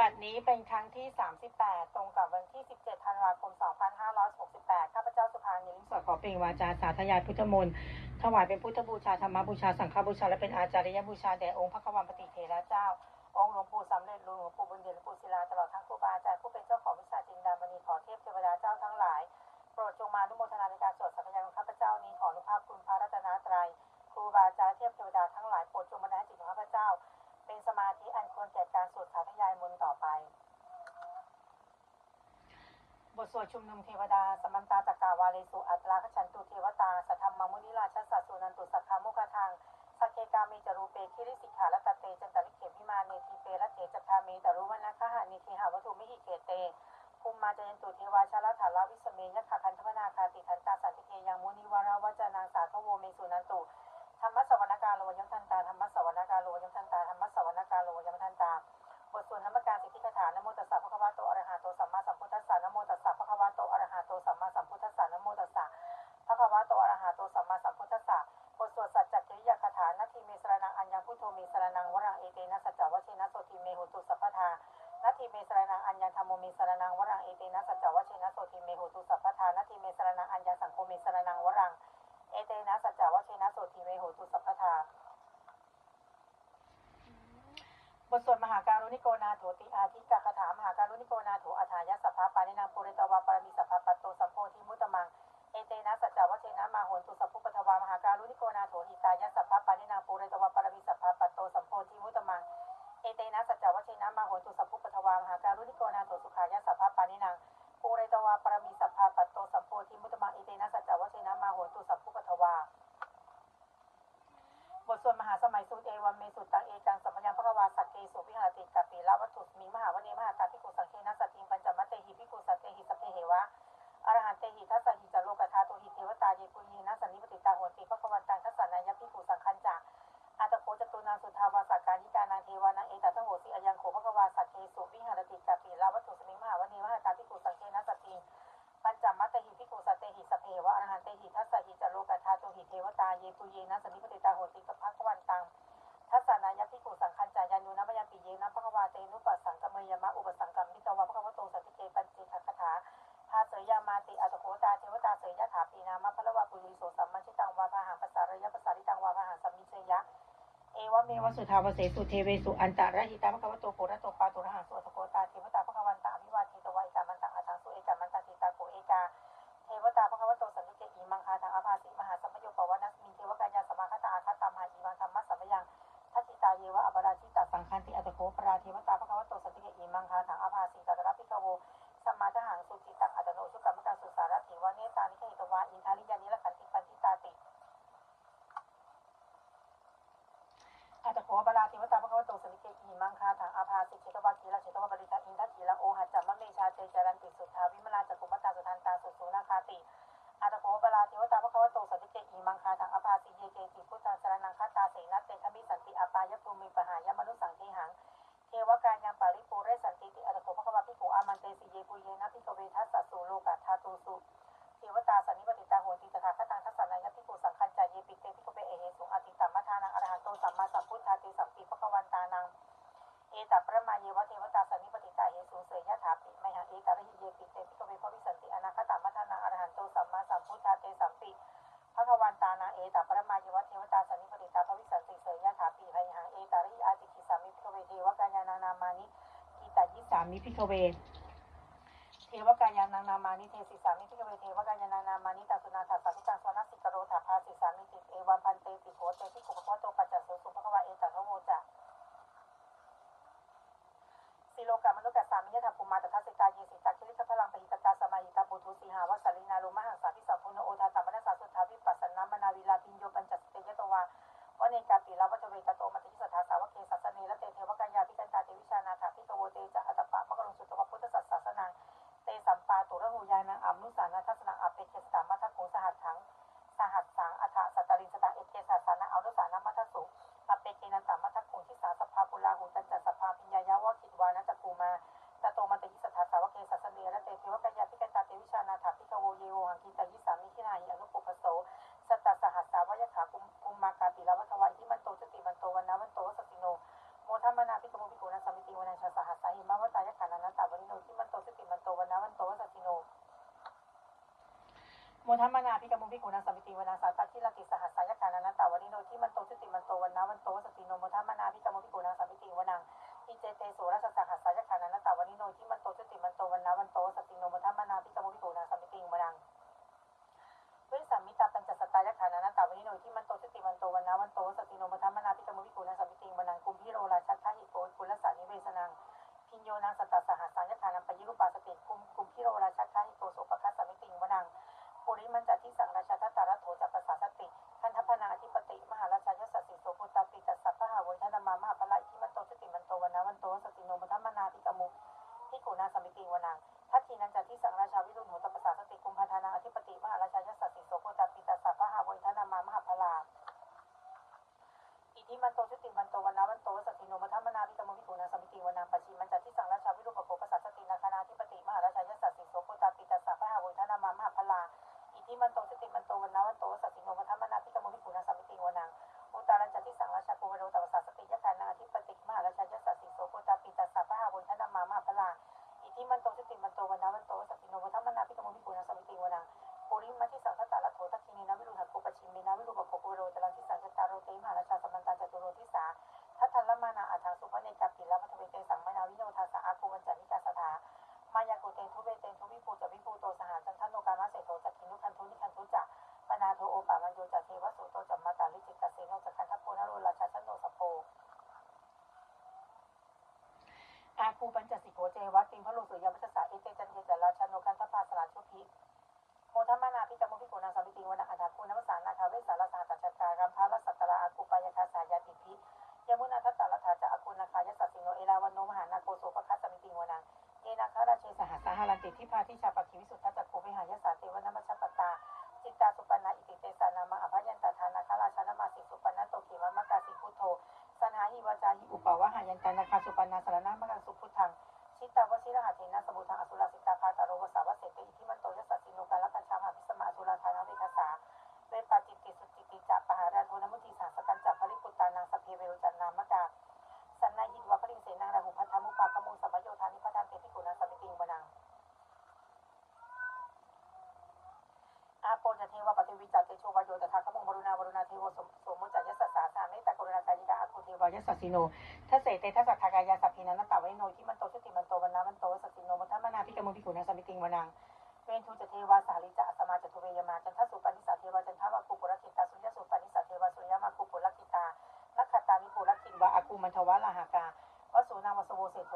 บัดนี้เป็นครั้งที่ 38 ตรงกับวันที่ 17 ธันวาคม 2568 ข้าพเจ้าสุภานิลิมสดขอเปล่งวาจาสาธยายพุทธมนต์ถวายเป็นพุทธบูชาธรรมบูชา สังฆบูชา และเป็นอาจาริยบูชาแด่องค์พระควันปฏิเทระเจ้า องค์หลวงปู่สำเร็จหลวงปู่บุญเด่นหลวงปู่ศิลาตลอดทั้งครูบาอาจารย์ผู้เป็นเจ้าของวิชาจินดามณีขอเทพเทวดาเจ้าทั้งหลาย โปรดจงมานุโมทนาในการสวดสัพยาของข้าพเจ้านี้ขออนุภาพคุณพระรัตนตรัยครูบาอาจารย์เทพเทวดาทั้งหลายโปรดจงบันดาลจิตของข้าพเจ้า เป็นสมาธิอันควรแก่การสวดสาธยายมนต์ต่อไป บทสวดชุมนุมเทวดา สมันตาตะกาวาเลสุอัตราขชันตุเทวตาสัทธรรมมุนิราชสัสสุนันตุสักขามุขทังสักเคกาเมจรูเปคิริสิกขาลตเตจันตริเขมิมาเนทีเปรตเตจัตาเมตรุวันนะคหานิเทหาวัตถุมิหิเกเตภูมิมาจยันตุเทวาชาลถาลาวิสเมยะขคันธพนาคาติทันตาสันติเกยังมุนิวาราวจนางสาทโวเมสุนันตุธรรมสวรรณกาโลยมทันตาธรรมสวรรณกาโลยมทันตาธรรม ทสวดนมัการสิทธิคาถานโมตัสสะภะคะวะโตอรหะโตสัมมาสัมพุทธัสสะนโมตัสสะภะคะวะโตอรหะโตสัมมาสัมพุทธัสสะนโมตัสสะภะคะวะโตอรหะโตสัมมาสัมพุทธัสสะบทสวดสัจจกิริยาคาถานาทีเมสรนังอัญญพุทโธเมสรนังวรังเอเตนะสัจจวชินะโสติเมหุตุสัพพทานาทีเมสรนังอัญญธรรมโมเมสรนังวรังเอเตนะสัจจวชินะโสติเมหุตุสัพพทานาทีเมสรนังอัญญสังโฆเมสรนังวรังเอเตนะสัจจวชินะโสติเมหุตุสัพพทา บ ทสวดมหาการุณิโกนาโถติอาทิกะคาถามหาการุณิโกนาโถอัฏฐายะสัพพะปานินางปุเรตวาปารมีสัพพะปัตโตสัมโพธิมุตตมัง เอเตนะสัจจวัชเชนะมาโหนตุสัพพุปทวามหาการุณิโกนาโถหิตายะสัพพะปานินางปุเรตวาปารมีสัพพะปัตโตสัมโพธิมุตตมัง เอเตนะสัจจวัชเชนะมาโหนตุสัพพุปทวามหาการุณิโกนาโถสุขายะสัพพะปานินางปุเรตวาปารมีสัพพะปัตโตสัมโพธิมุตตมัง เอเตนะสัจจวัชเชนะมาโหนตุสัพพุปทวา บทสวดมหาสมัยสูตรเอวัมเมสุตังเอกังสัม ปยังพระวาสักเกสุวิหารติกัปปิละวัตถุมีมหาวเนมหาตาภิกสังเคนะสตติงปัญจมัตเตหิภิกสัตเตหิสัพเพเหวะอรหันเตหิทัสสหิจโลกธาตุหิเทวตาเยปุยีนะสันนิปติตาโหติพระควันตังทัสสนายภิกสังคัญจาอัตโคจตุนาสุทาวาสักการนิการนางเทวานังเอตัตโหสิอยังโขพระวาสักเกสุวิหารติกัปปิละวัตถุสมิงมหาวเนมหาตาภิกสังเคนะสตติงปัญจมัตเตหิภิกสัตเตหิสัพเพเหวะอรหันเตหิทัสสหิจโลกธาตุหิเทวตาเยปุยีนะสันนิปติตาโหติพระ เอวเมวสุทาวเสสุเทเวสุอันตรหิตาภะควโต พิกเวเทวกายานังนามานิเทศิสามิพิกเวเทวกายานังนามานิตาสุนาถาสาธุตังสวนัสสิกโรถาภาสิสามิติเอวันพันเตติโหเตพิขุปะโตปัจจโสสุภควาเอตัทโวจักสิโลกามนุกัสสามิยถาภูมาตทัสสิกาเยสิตาคิริตพลังปหิตกาสมาหิตาปุถุสีหาวสัลินาโลมะ โมทัมมานาพิกมุพิกุณาสมิติวนาสาตทิลติสหัสสายกานานัตตาวันนิโนที่มันโตชุติมันโตวันนาวันโตสติโนโมทัมมานาพิกมุพิกุณาสมิติวนังอิเจเตโสรัสสหัสสายกานานัตตาวันนิโนที่มันโตชุติมันโตวันนาวันโตสติโนโมทัมมานาพิกมุพิกุณาสมิติวนังเวสัมมิตาปัญจสตายกานานัตตาวันนิโนที่มันโตชุติมันโตวันนาวันโตสติโนโมทัมมานา อาคูปัญจสิโกเจวัตติงพระโลสุยวัชสาเอเตจันเทจราชโนคันทปาสลาชุพิโมทัมมานาพิจามุพิโกนาสามิติวนาอัฏฐาคูนวสานาคาเวสารสาตัจจการัมภาลสัตตราอาคูปายคาสายาติพิยมุนาทัตตาลธาจะอาคูนาคายสัสสิโนเอราวันโนมหานาโกโสปคัสสมิติวนังเยนาคาราเชสหัสาหารันติทิพาทิชาปคิวิสุทธัจจโควิหายสาเทวนมัชปตาจิตตาสุปนาอิติเตสานามาอภัยันตทานาคาราชานามาสิสุปนาโตขีมมะกาสิพุทโธสนาหิวาจาหิอุปาวะหายันตานาคาสุปนาสารนามะกังสุ ยสัสสิโนทัสเสเตทัสสัทธากายาสัพพินันตตาวิโนที่มันโตชุติมันโตวันนามันโตสัสสิโนมัทมนาพิกมุพิกุณาสมิติงวนังเวนทูจะเทวาสาลิจะอสมาจะทุเวยมาจันทสุปนิสาเทวาจันทวาคูปุรกิตาสุญญสุปนิสาเทวาสุญญมาคูปุรกิตาลักขตามิปุรกิตวะอากูมันทวะลาหากาวสุนางวสโวเสโท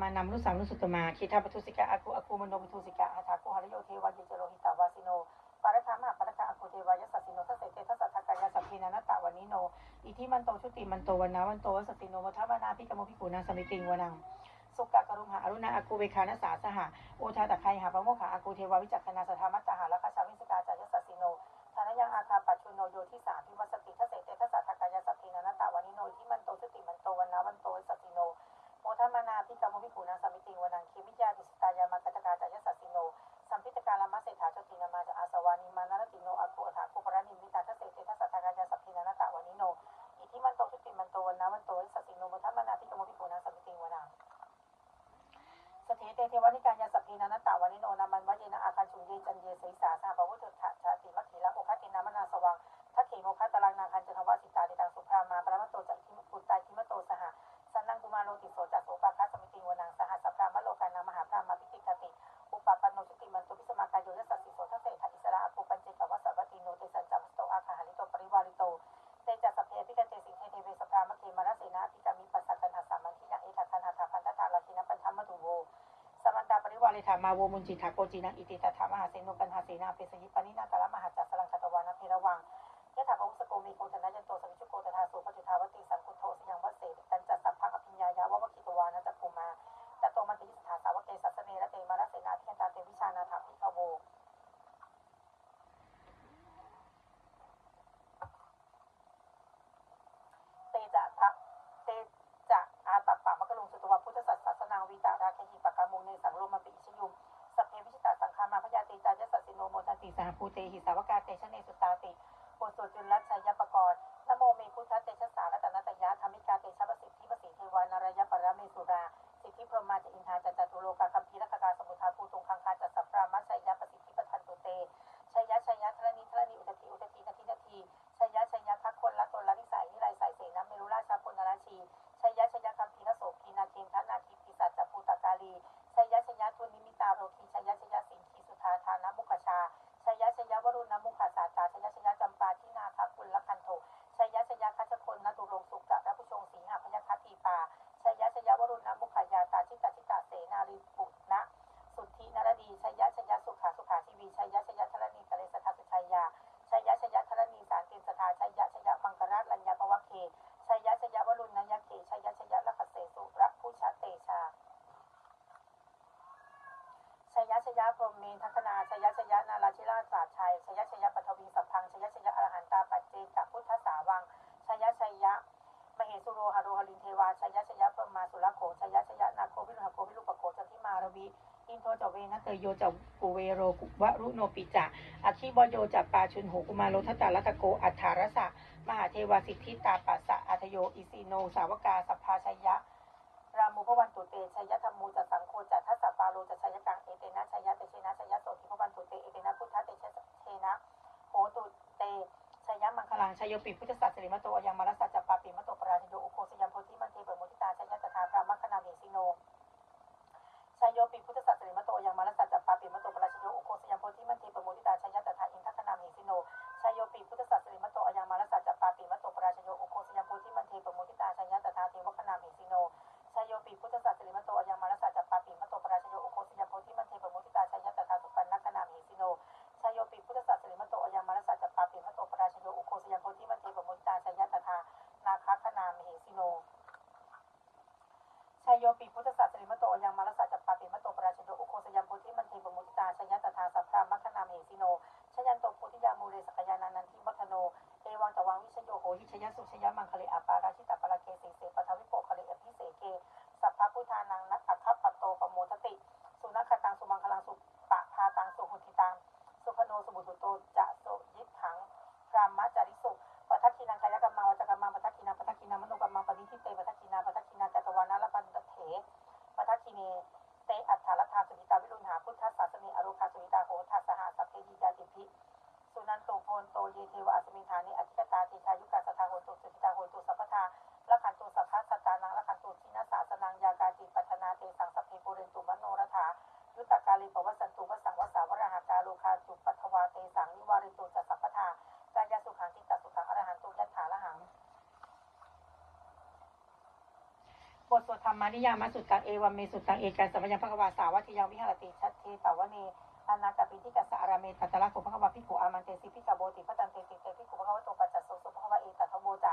มานามหาสมานามุสังนุสุตมาคิทาปทุสิกาอาคูอาคูมโนปทุสิกาอัฏฐาโกหริโยเทวะเยจโรหิตาวาสิโนปารคามหาปารคาอาคูเทวายสัสสิโนทัสเสเตทัสสัทธากายาสัพเพนันตาวันนิโนอิทิมันโตชุติมันโตวันนาวันโตวสติโนวัฏวนาพิกรรมพิกุนาสมิติงวนังสุกะกรุมหาอรุณาอากูเวคานาสาสหะโอทาตะไคหาพระโมขาอากูเทวาวิจักขณาสธามัตตาหาลัค พิกรรมพิกุนาสมิติงวนังเคมิยาดิสตายามากตกาจายสัสสิโน สัมพิตการามาเศรษฐาจตินามาจอาสวานิมานารติโนอากูอัฏฐาคุปรานิมิตาทเสเตทัสสะทากายาสัพพินานาตาวันิโน อิทิมันโตชุติมันโตวันนาวันโตสัสสิโนมุทัมมานาพิกรรมวิปูนาสัมมิติงวนาสเทเตเทวานิกาย ริวาริธามาวมุญจิตาโกจินังอิติตถามหาเสนุปันหาเสนาเปสยิปนินาต หิสาวกาเตชันาพรมมีทัคนาชยชยะนาราธิราชสาชัยชยชยะปัทวีสัพพังชยชยะอรหันตาปัจเจกพุทธสาวังชยชยะมเหสุโรหาโรหลินเทวาชยชยะประมาสุรโขชยชยะนาโควิรุหโควิลุปโกจทิมารวีอินโทจเวนะเตโยจกุเวโรกุวะรุโนปิจะอคีบโยจัปาชุนโหกุมารลทัตตาลตะโกอัฐารสะมหาเทวสิทธิตาปัสสะอัทโยอิสิโน สาวกาสัพพาชยะรามูพวันตุเตชยธรรมูจัสังโคจัทั รูจัชยกังเอเตนะชยะเตเชนะชยะโสติพวันตุเตเอเตนะพุทธเตเชเชนะโหตุเตชยะมังคลังชยโยปิพุทธสัตสิริมโตอยังมารสัจจปาปิมโตปราชโยอุโคสย ยสุชยมังคลิอาปาราชิตาปราเกสีเสปทวิโปคลิอภิเสเกสัพพะพุทานังน ทสวดธรรมานิยามสุดตังเอวัมเมสุดตังเอกันสัมยังพระกวาสาวัตยังวิหารติชัดเทตาวเนอนาตปินทิกัสสารเมตัตลักขุพระกวาพิขุอามันเตสิพิกาโบติพระตันเตติเตพิขุพระกวาโตปัจจัสสุสุพระกวาเอตัทโบจา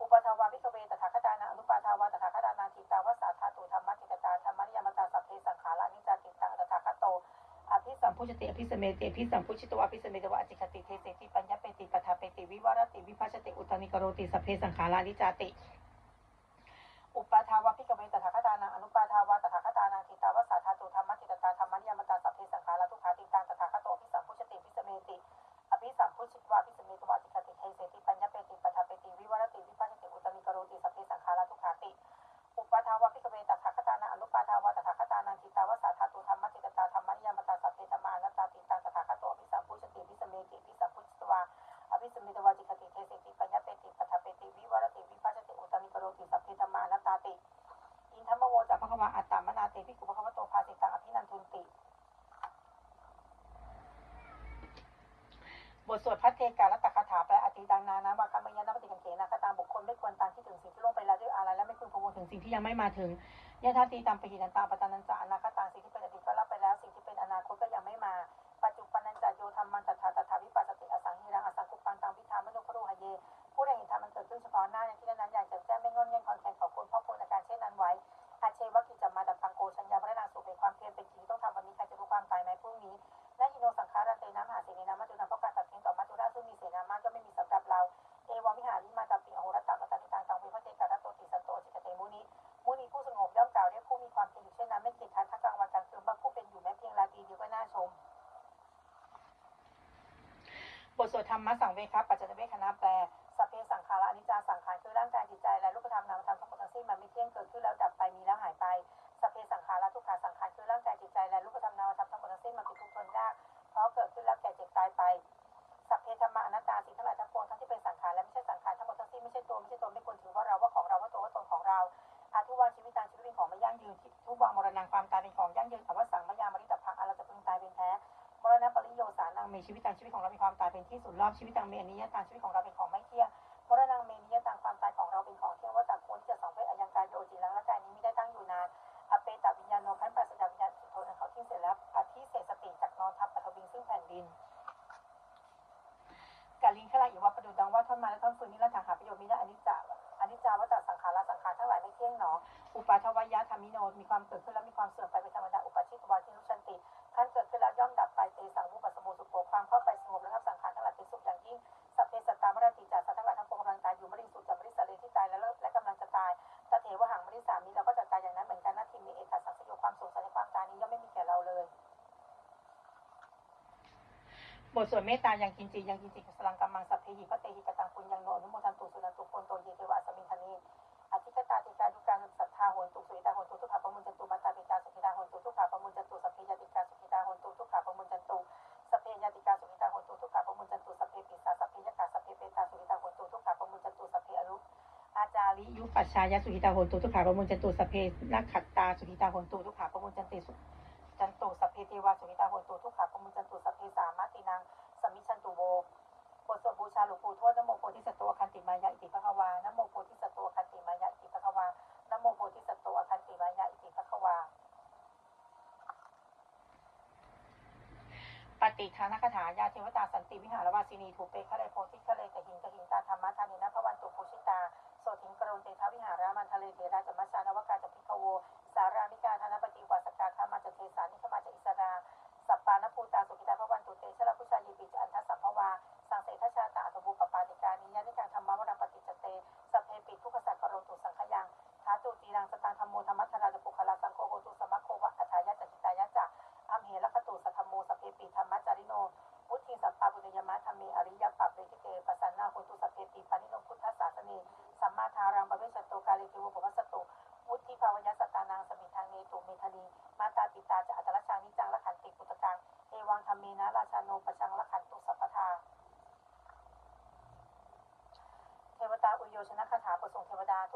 อุปทาวาพิกเวตถาคตานาอนุปาทาวาตถาคตานาทิตาวสาธาตุธรรมติตตาธรรมนิยามตาสัพเพสังขารานิจาติตังตถาคตโตอภิสัมพุชติอภิสเมติอภิสัมพุชิตวอภิสเมตวะอจิคติเทเสติปัญญาเปติปัฏฐาเปติวิวรติวิภัชติอุตตนิกโรติสัพเพสังขารานิจติ ทสวดพระเทกาและตักคาถาแปลอธิตังนานะวาคัมมยานปฏิกังเขนะก็ตามบุคคลไม่ควรตามที่ถึงสิ่งที่ล่วงไปแล้วด้วยอะไรและไม่ควรพวงถึงสิ่งที่ยังไม่มาถึงยะทาตีตามปหินันตาปตานันจานะคต ทสวดธรรมะสังเวครับปัจจตเวคคณะแปลสัพเพสังขาระอนิจจาสังขารคือร่างกายจิตใจและรูปธรรมนามธรรมทั้งหมดทั้งสิ้นมันไม่เที่ยงเกิดขึ้นแล้วดับไปมีแล้วหายไปสัพเพสังขาระทุกขาสังขารคือร่างกายจิตใจและรูปธรรมนามธรรมทั้งหมดทั้งสิ้นมันเป็นทุกข์ทนยากเพราะเกิดขึ้นแล้วแก่เจ็บตายไปสัพเพธรรมะอนัตตาสิ่งทั้งหลายทั้งปวงทั้งที่เป็นสังขารและไม่ใช่สังขารทั้งหมดทั้งสิ้นไม่ใช่ตัวไม่ใช่ตนไม่ควรถือว่าเราว่าของเราว่าตัวว่าตนของเราอาทุวันชีวิตตางชีวิตเป็นของไม่ยั่งยืนทุกวังมรณะความตายเป็นของยั่งยืนคำว่า ริโยสานังมีชีวิตต่างชีวิตของเรามีความตายเป็นที่สุดรอบชีวิตต่างเมนิยต่างชีวิตของเราเป็นของไม่เที่ยงมรณะเมนิยต่างความตายของเราเป็นของเที่ยงว่าต่างควรที่จะสองเพศอยังกายโยจิลังและกายนี้ไม่ได้ตั้งอยู่นานอเปตวิญญาณโนขันปัสสดาวิญญาณสุโธนเขาทิ้งเสร็จแล้วอธิเศษสติจากนอนทับปัทวิงซึ่งแผ่นดินกาลิงขลาอิวะประดุดังว่าท่อนมาและท่อนฟืนนี้ละทางหาประโยชน์มิได้อนิจจาอนิจจาวัตตสังขารสังขารทั้งหลายไม่เที่ยงหนออุปาทวายะธรรมิโนมีความเกิดขึ้นแล้ว สวดเมตตายังกินจียังกินจิกุสลังกัมมังสัพเพหิพระเตหิกตังปุญญังโนอนุโมทันตุสุนันตุโพนโตเยเทวะสมิงคณีอธิกตาติกาดุการสัทธาโหนตุสุอิตาโหนตุทุกขาปมุญจันตุมาตาปิตาสุขิตาโหนตุทุกขาปมุญจันตุสัพเพยติกาสุขิตาโหนตุทุกขาปมุญจันตุสัพเพยติกาสุขิตาโหนตุทุกขาปมุญจันตุสัพเพปิสาสัพเพยกาสัพเพเปตาสุขิตาโหนตุทุกขาปมุญจันตุสัพเพอรุอาจาริยุปัชชายสุขิตาโหนตุทุกขาปมุญจันตุสัพเพนักขัตตาสุขิตาโหนตุทุกขาปมุญจันติ ปู่ทวดนโมโพธิสัตว์โตอคันติมายะอิติภควานโมโพธิสัตว์โตอคันติมายะอิติภควานโมโพธิสัตว์โตอคันติมายะอิติภควาปฏิทานคาถายาเทวตาสันติวิหารวาสินีถูเปคะเลโพธิคะเลกหิงกหิงตาธรรมะทานินะพวันตุภูชิตาโสถิงกรุณเตทวิหารามันทะเลเทราจมัชานวกาจพิกโว สารานิกาธ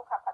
ค์เ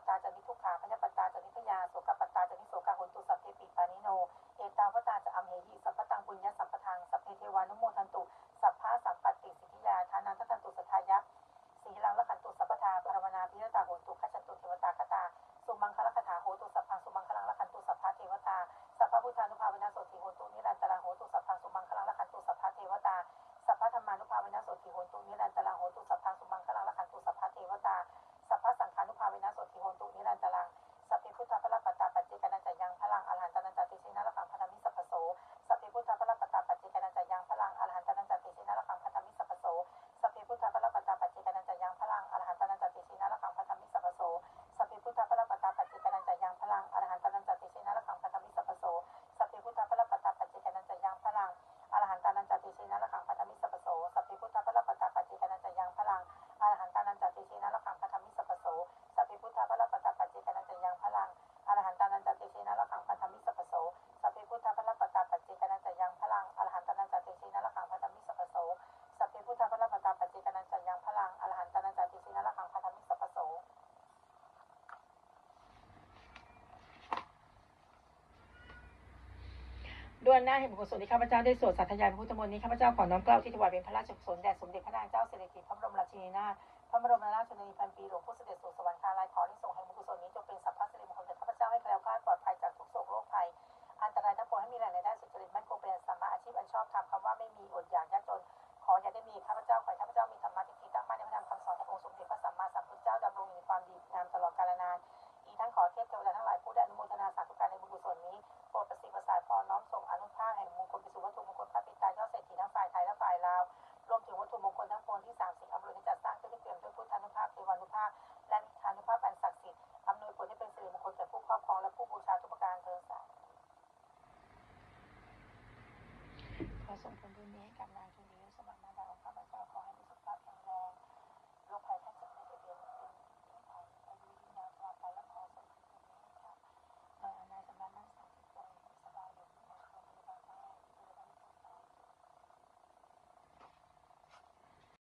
ด้วยหน้าแห่งบุญกุศลที่ข้าพเจ้าได้สวดสาธยายพระพุทธมนต์นี้ข้าพเจ้าขอน้อมเกล้าที่ถวายเป็นพระราชกุศลแด่สมเด็จพระนางเจ้าสิริกิติ์พระบรมราชินีนาถพระบรมราชชนนีพันปีหลวงผู้เสด็จสู่สวรรคาลัยขอที่ส่งแห่งบุญกุศลนี้จงเป็นสัพพะสิริมงคลแก่ข้าพเจ้าให้แคล้วคลาดปลอดภัยจากทุกโศกโรคภัยอันตรายทั้งปวงให้มีแหล่งรายได้สุจริตมั่นคงเป็นสัมมาอาชีพอันชอบธรรมคำว่าไม่มีอดอยากยากจน ขออย่าได้มีข้าพเจ้าขอให้ข้าพเจ้ามีธรรมะที่ตั้งมั่นในพระธรรมคำสอนขององค์สมเด็จพระสัมมาสัมพุทธเจ้าดำรงอยู่ในความดีงามตลอดกาลนานอีกทั้งขอเทพเทวดาทั้งหลายผู้ได้